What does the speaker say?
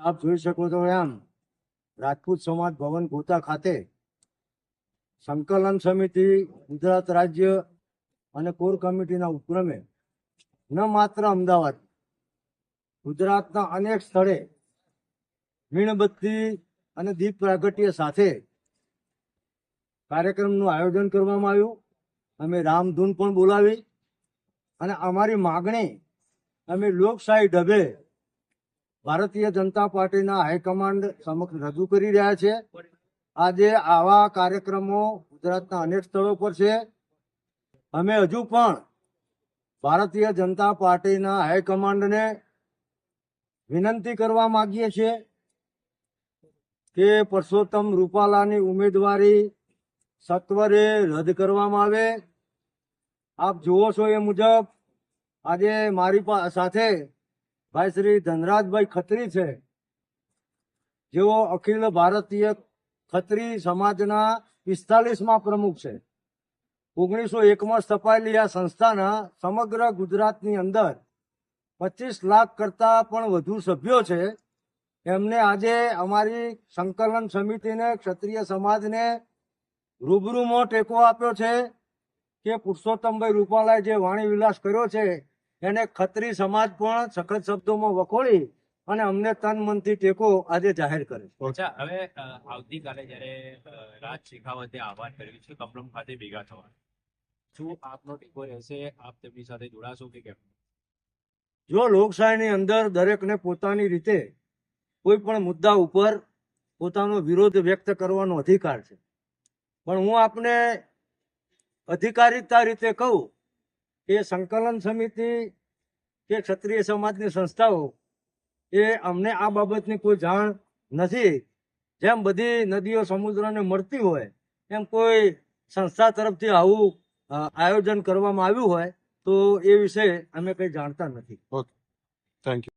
આપ જોઈ શકો છો એમ, રાજપૂત સમાજ ભવન ગોતા ખાતે સંકલન સમિતિ, ગુજરાત રાજ્ય અને કોર કમિટીના ઉપક્રમે ન માત્ર અમદાવાદ, ગુજરાતના અનેક સ્થળે મીણબત્તી અને દીપ પ્રાગટ્ય સાથે કાર્યક્રમનું આયોજન કરવામાં આવ્યું. અમે રામધૂન પણ બોલાવી અને અમારી માગણી, અમે લોકશાહી ઢબે ભારતીય જનતા પાર્ટીના હાઈકમાન્ડ સમક્ષ રજૂ કરી રહ્યા છે. આજે આવા કાર્યક્રમો ગુજરાતના અનેક સ્થળો પર છે. અમે હજુ પણ ભારતીય જનતા પાર્ટીના હાઈકમાન્ડને વિનંતી કરવા માગીએ છીએ કે પરસોત્તમ રૂપાલાની ઉમેદવારી સત્વરે રદ કરવામાં આવે. આપ જુઓ છો એ મુજબ આજે મારી સાથે ભાઈ શ્રી ધનરાજભાઈ ખત્રી છે. જેઓ અખિલ ભારતીય ખત્રી સમાજના પિસ્તાલીસમાં પ્રમુખ છે. ઓગણીસો એકમાં સ્થપાયેલી આ સંસ્થાના સમગ્ર ગુજરાતની અંદર પચીસ લાખ કરતા પણ વધુ સભ્યો છે. એમને આજે અમારી સંકલન સમિતિને ક્ષત્રિય સમાજને રૂબરૂમાં ટેકો આપ્યો છે કે પુરુષોત્તમભાઈ રૂપાલાએ જે વાણી વિલાસ કર્યો છે એને ખત્રી સમાજ પણ સખત શબ્દોમાં વખોડી અને અમને તન મનથી ટેકો આજે જાહેર કરે છે. હવે આવતીકાલે જયારે રાજ શેખાવતે આહવાન કર્યું છે કમલમ ખાતે ભેગા થવા શું આપનો ટેકો રહેશે? આપ તેમની સાથે જોડાશો કે કેમ? જો લોકશાહીની અંદર દરેકને પોતાની રીતે કોઈ પણ મુદ્દા ઉપર પોતાનો વિરોધ વ્યક્ત કરવાનો અધિકાર છે. પણ હું આપને અધિકારીતા રીતે કહું કે સંકલન સમિતિ કે ક્ષત્રિય સમાજની સંસ્થાઓ એ અમને આ બાબતની કોઈ જાણ નથી. જેમ બધી નદીઓ સમુદ્રને મળતી હોય, એમ કોઈ સંસ્થા તરફથી આવું આયોજન કરવામાં આવ્યું હોય, તો એ વિશે અમે કંઈ જાણતા નથી. Thank you